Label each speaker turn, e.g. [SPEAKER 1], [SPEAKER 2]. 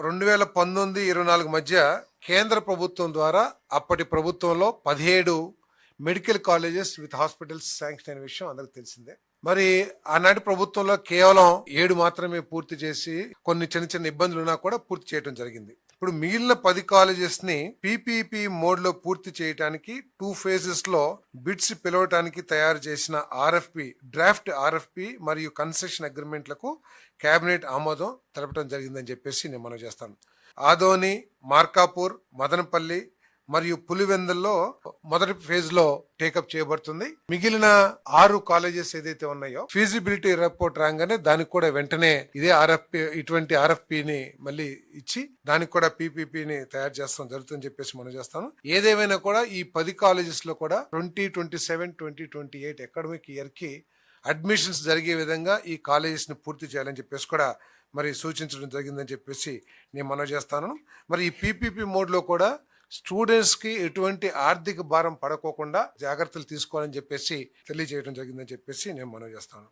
[SPEAKER 1] రెండు వేల పంతొమ్మిది ఇరవై నాలుగు మధ్య కేంద్ర ప్రభుత్వం ద్వారా అప్పటి ప్రభుత్వంలో పదిహేడు medical colleges with hospitals sanction అయిన విషయం అందరికి తెలిసిందే. మరి ఆనాటి ప్రభుత్వంలో కేవలం ఏడు మాత్రమే పూర్తి చేసి కొన్ని చిన్న చిన్న ఇబ్బందులు ఉన్నా కూడా పూర్తి చేయడం జరిగింది. ఇప్పుడు మిగిలిన పది కాలేజెస్ని పీపీపీ మోడ్లో పూర్తి చేయడానికి టూ ఫేజెస్లో బిడ్స్ పిలవటానికి తయారు చేసిన ఆర్ఎఫ్పి డ్రాఫ్ట్ ఆర్ఎఫ్పి మరియు కన్సెషన్ అగ్రిమెంట్లకు కేబినెట్ ఆమోదం తెలపడం జరిగిందని చెప్పేసి నేను మనం చేస్తాను. ఆదోని మార్కాపూర్ మదనపల్లి మరియు పులివెందుల్లో మొదటి ఫేజ్లో టేకప్ చేయబడుతుంది. మిగిలిన ఆరు కాలేజెస్ ఏదైతే ఉన్నాయో ఫీజిబిలిటీ రిపోర్ట్ రాగానే దానికి కూడా వెంటనే ఇదే ఆర్ఎఫ్పి ఇటువంటి ఆర్ఎఫ్పిని మళ్ళీ ఇచ్చి దానికి కూడా పీపీపీని తయారు చేస్తాం జరుగుతుందని చెప్పేసి మనం చేస్తాను ఏదేమైనా కూడా ఈ పది కాలేజెస్లో కూడా twenty twenty seven twenty twenty eight academic ఇయర్కి అడ్మిషన్స్ జరిగే విధంగా ఈ కాలేజెస్ని పూర్తి చేయాలని చెప్పేసి కూడా మరి సూచించడం జరిగిందని చెప్పేసి నేను మనవి చేస్తాను. మరి ఈ పీపీపీ మోడ్లో కూడా స్టూడెంట్స్కి ఎటువంటి ఆర్థిక భారం పడకోకుండా జాగ్రత్తలు తీసుకోవాలని చెప్పేసి తెలియజేయడం జరిగిందని చెప్పేసి నేను మనవి చేస్తాను.